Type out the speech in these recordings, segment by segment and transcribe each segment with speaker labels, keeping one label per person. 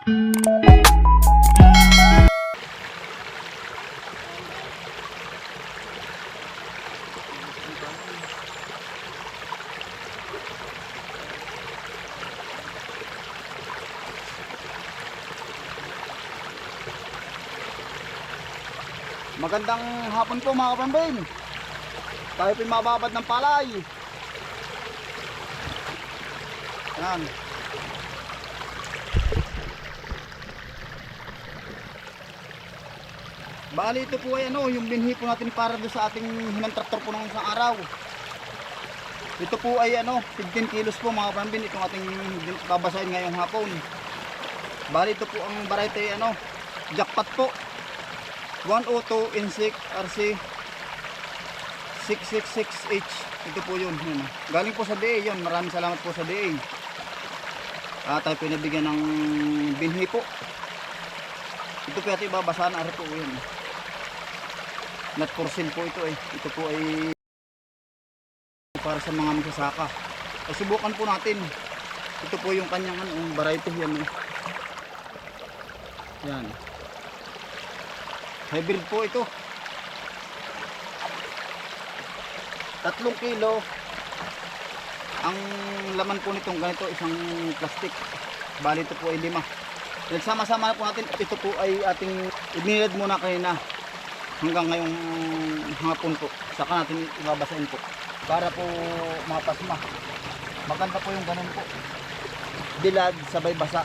Speaker 1: Magandang hapon po mga kapambin. Tayo po ng palay. Yan. Bali ito po ay ano, yung binhi po natin para doon sa ating hinang traktor po ng isang araw. Ito po ay ano, 15 kilos po mga kapambin itong ating babasahin ngayong hapon. Bali ito po ang variety ano, jackpot po. 102 Insect RC 666H ito po yun, yun. galing po sa DA yun maraming salamat po sa DA ah, tayo pinabigyan ng binhi po ito po natin ibabasahan ari po yun not for po ito eh ito po ay para sa mga magsasaka eh, subukan po natin ito po yung kanyang ano, yung variety yan eh. yan Hybrid po ito. Tatlong kilo. Ang laman po nitong ganito, isang plastic. Bali ito po ay lima. Nagsama-sama na po natin. Ito po ay ating ibinilad muna kanina. Hanggang ngayong hapon po. Saka natin ibabasahin po. Para po mapasma. Maganda po yung ganun po. Dilad sabay basa.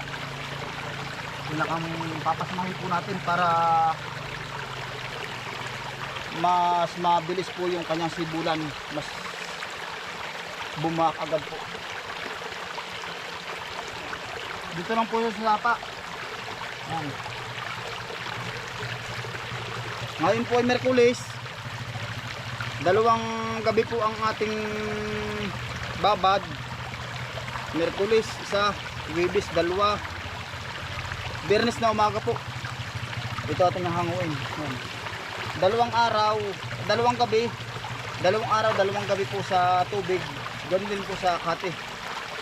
Speaker 1: Pinakang papasmahin po natin para mas mabilis po yung kanyang sibulan mas bumak agad po dito lang po sa sapa yan ngayon po ay Merkulis dalawang gabi po ang ating babad Merkulis isa Wibis dalawa Biyernes na umaga po ito ating hanguin yan dalawang araw, dalawang gabi, dalawang araw, dalawang gabi po sa tubig. Ganun din po sa kate.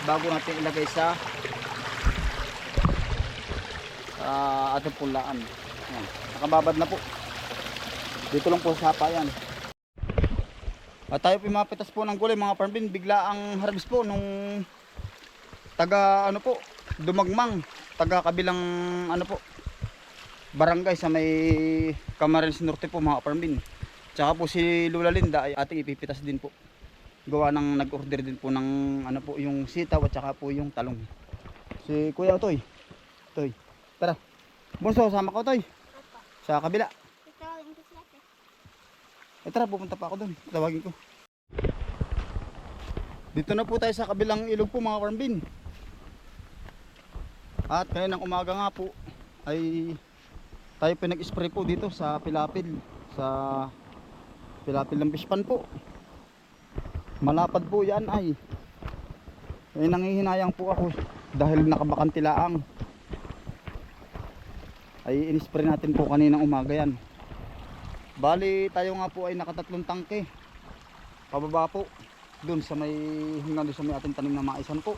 Speaker 1: Bago natin ilagay sa sa ating pulaan. Yan. Nakababad na po. Dito lang po sa sapa yan. At tayo po mapitas po ng gulay mga farmbin. Bigla ang harvest po nung taga ano po, dumagmang. Taga kabilang ano po, barangay sa may Camarines Norte po mga farmbin. Tsaka po si Lula Linda ay ating ipipitas din po. Gawa ng nag-order din po ng ano po yung sitaw at tsaka po yung talong. Si Kuya Toy. Toy. Tara. Bunso, sama ko Toy. Sa kabila. Eh tara, pupunta pa ako doon. Tawagin ko. Dito na po tayo sa kabilang ilog po mga farmbin. At kaya ng umaga nga po ay tayo pinag-spray po dito sa pilapil sa pilapil ng pispan po malapad po yan ay eh nangihinayang po ako dahil nakabakanti laang ay in-spray natin po kaninang umaga yan bali tayo nga po ay nakatatlong tangke. Pababa po dun sa may hanggang dun sa may ating tanim na maisan po.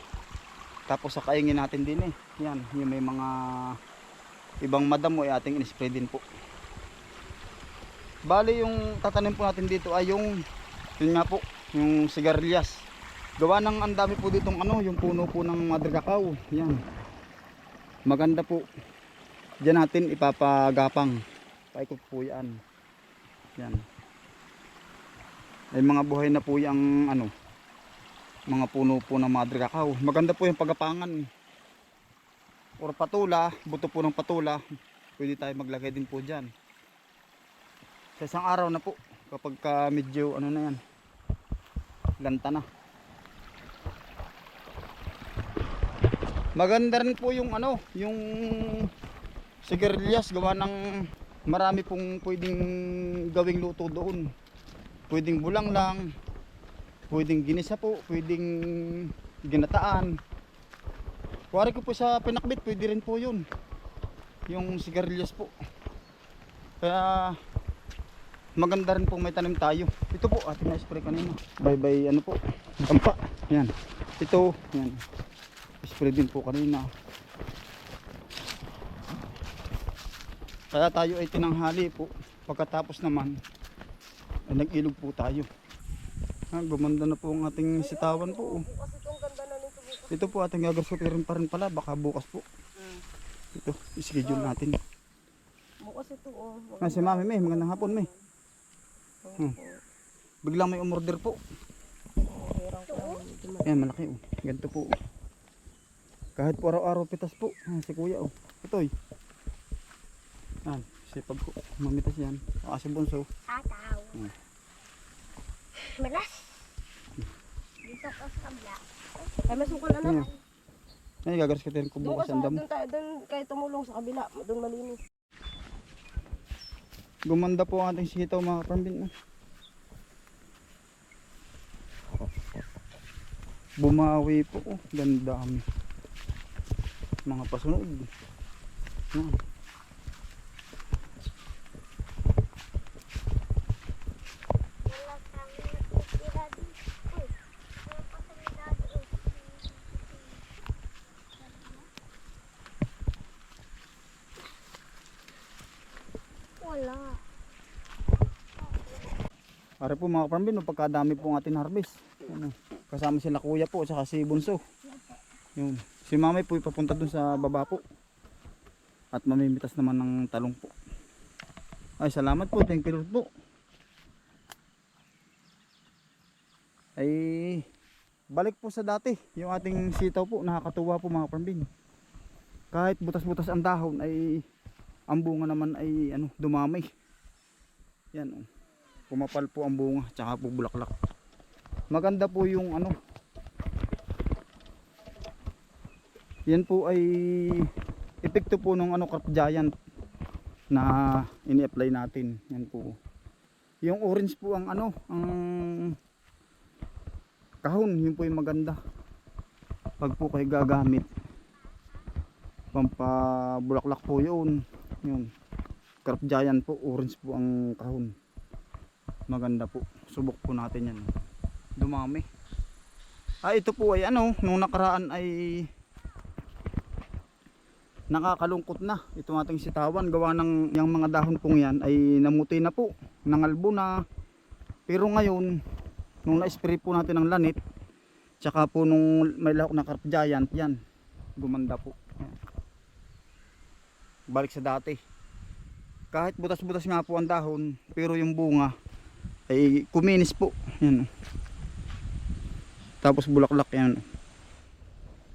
Speaker 1: Tapos sa kaingin natin din eh. Yan yung may mga ibang madamo ay ating in-spray din po. Bali yung tatanim po natin dito ay yung yun nga po yung sigarilyas. Gawa ng ang dami po ditong ano yung puno po ng madre cacao yan. Maganda po. Diyan natin ipapagapang. Paikot po yan yan ay mga buhay na po yung ano mga puno po ng madre cacao maganda po yung pagapangan or patula, buto po ng patula, pwede tayo maglagay din po dyan. Sa isang araw na po, kapag ka medyo ano na yan, lanta na. Maganda rin po yung ano, yung sigarilyas gawa ng marami pong pwedeng gawing luto doon. Pwedeng bulang lang, pwedeng ginisa po, pwedeng ginataan. Kuwari ko po sa pinakbit, pwede rin po yun. Yung sigarilyas po. Kaya maganda rin po may tanim tayo. Ito po, ating na-spray kanina. Bye bye, ano po, kampa. Yan. Ito, yan. Spray din po kanina. Kaya tayo ay tinanghali po. Pagkatapos naman, ay nag-ilog po tayo. Ah, gumanda na po ang ating sitawan po. oh. Ito po ating gagawin pa rin pala. Baka bukas po. Ito, schedule natin.
Speaker 2: Bukas ito oh.
Speaker 1: Ah, si Mami May, magandang hapon May. Hmm. Biglang may umorder po. Ayan, malaki oh. Ganito po. oh. Kahit po araw-araw pitas po. Ah, si kuya oh. Ito eh. Yan, sipag ko. Mamitas yan. Ah, si Bunso.
Speaker 3: Tataw.
Speaker 1: Hmm.
Speaker 3: Malas. Dito ka sa kabla.
Speaker 2: Ay, may sukal na
Speaker 1: Ayan.
Speaker 2: na.
Speaker 1: Ay, gagaras ka ko
Speaker 2: Doon
Speaker 1: bukas
Speaker 2: ka
Speaker 1: ang
Speaker 2: sa,
Speaker 1: dam.
Speaker 2: doon tayo, doon kayo tumulong sa kabila. Doon malinis.
Speaker 1: Gumanda po ang ating sitaw mga kapambin. Bumawi po. Oh, ganda kami. Mga pasunod. Yan.
Speaker 3: Wala kami nakikira dito. Wala pa kami dati. Wala.
Speaker 1: Pare po mga kapambin, pagkadami po ang ating harvest. Ano, kasama sila kuya po, saka si Bunso. Yun. Si mamay po ipapunta dun sa baba po. At mamimitas naman ng talong po. Ay, salamat po. Thank you po. Ay, balik po sa dati. Yung ating sitaw po, nakakatuwa po mga kapambin. Kahit butas-butas ang dahon ay ang bunga naman ay ano, dumamay. Yan oh pumapal po ang bunga tsaka po bulaklak. Maganda po yung ano. Yan po ay epekto po ng ano crop giant na ini-apply natin. Yan po. Yung orange po ang ano ang kahon. Yun po yung maganda. Pag po kayo gagamit. Pampabulaklak po yun. Yun. Crop giant po orange po ang kahon maganda po. Subok po natin yan. Dumami. Ah ito po ay ano nung nakaraan ay nakakalungkot na. Itong ating sitawan. Gawa ng yung mga dahon pong yan ay namuti na po nangalbo na. Pero ngayon nung na-spray po natin ng lanit tsaka po nung may lahok na carp giant yan gumanda po. Balik sa dati. Kahit butas-butas nga po ang dahon pero yung bunga ay kuminis po. Yan. Tapos bulaklak yan.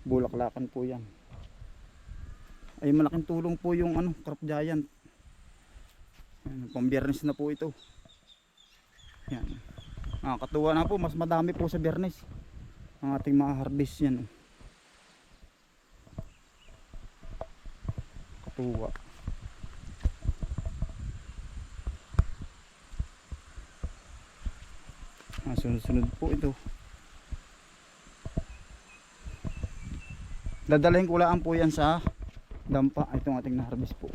Speaker 1: Bulaklakan po yan. Ay malaking tulong po yung ano crop giant. Yan, pambiyernes na po ito. Yan. Nakakatuwa na po mas madami po sa biyernes. Ang ating mga harvest yan. Katuwa sunod-sunod po ito. Dadalhin ko lang po yan sa dampa. Itong ating na-harvest po.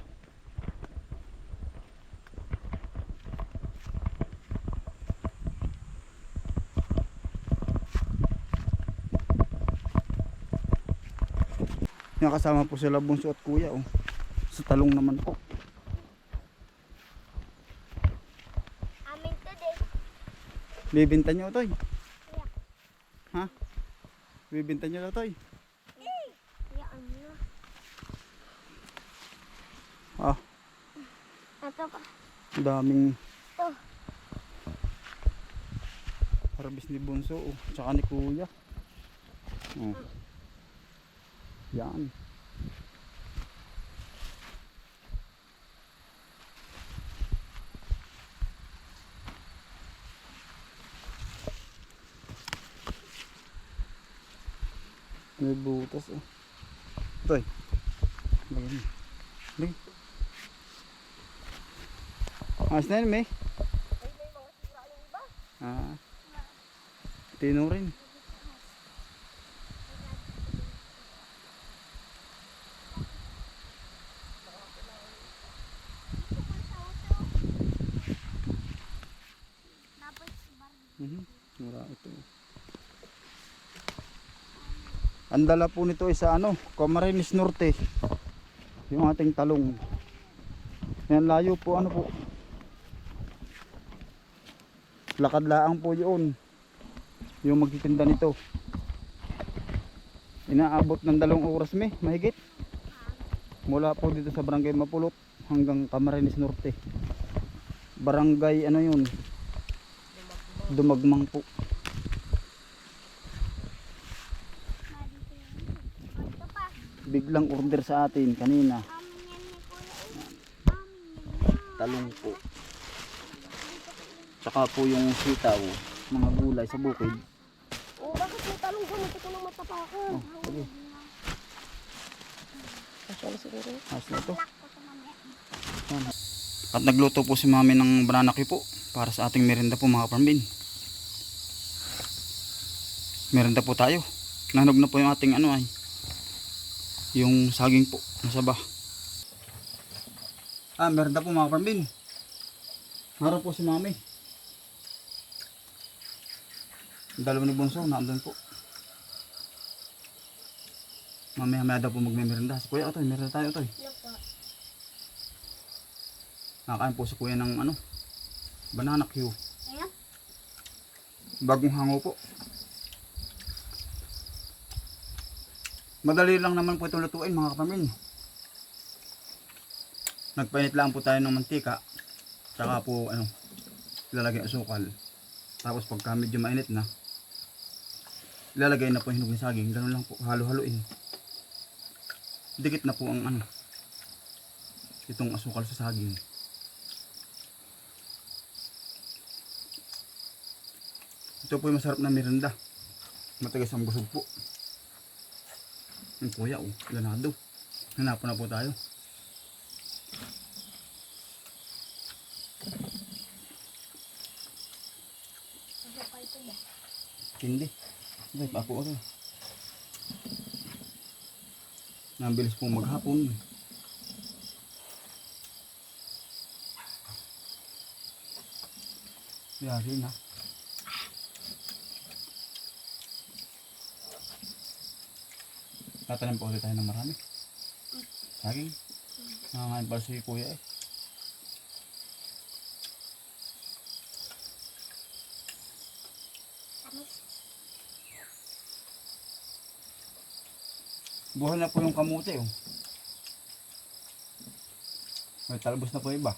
Speaker 1: Nakasama po sila bunso at kuya oh. Sa talong naman po. Bibinta nyo toy. Ha? Bibinta nyo toy.
Speaker 3: Yan na.
Speaker 1: Ah,
Speaker 3: Ito pa.
Speaker 1: daming
Speaker 3: Ito.
Speaker 1: harvest ni Bunso oh. Tsaka ni Kuya. Oh. Yan. May butas oh. Ito eh. Mo. Lagyan. Ayos na yun, May. Ah. Tino rin.
Speaker 3: Tapos bar.
Speaker 1: Mhm. Mura ito. Ang dala po nito ay sa ano, Camarines Norte. Yung ating talong. Yan layo po ano po. Lakad laang po yun. Yung magtitinda nito. Inaabot ng dalawang oras me, mahigit. Mula po dito sa Barangay Mapulot hanggang Camarines Norte. Barangay ano yun? Dumagmang po.
Speaker 3: Ito pa.
Speaker 1: Biglang order sa atin kanina. Talong po. Tsaka po yung sitaw, mga gulay sa bukid.
Speaker 2: Oh, bakit may talong doon? Ito ko lang matapakan.
Speaker 1: Oh, sige.
Speaker 2: Siguro.
Speaker 1: Ito.
Speaker 3: Ko.
Speaker 1: At nagluto po si mami ng banana cue po para sa ating merienda po mga parmbin. Merienda po tayo. Nanog na po yung ating ano ay yung saging po nasa bah. Ah, merienda po mga parmbin. Harap po si mami. Dalawa ni Bunso, naandun po. Mamaya mamaya daw po magmemerenda. Si Kuya, otoy, meron tayo, otoy. Nakakain po si kuya ng ano, banana.
Speaker 3: Ayan.
Speaker 1: Bagong hango po. Madali lang naman po itong lutuin mga kapamin. Nagpainit lang po tayo ng mantika. Tsaka po ano, ilalagay asukal. Tapos pagka medyo mainit na, ilalagay na po yung hinog ng saging. Ganun lang po, halo-haloin. Dikit na po ang ano, itong asukal sa saging. Ito po yung masarap na merienda. Matagas ang busog po. Ang kuya oh, ganado. Hanapan na po tayo. Hindi. Ay, pa po ito. Nabilis po maghapon. Yari na. Tatanim pa ulit tayo ng marami. Saging. Nangangain pa si kuya eh. Buhay na po yung kamote oh. May talbos na po iba.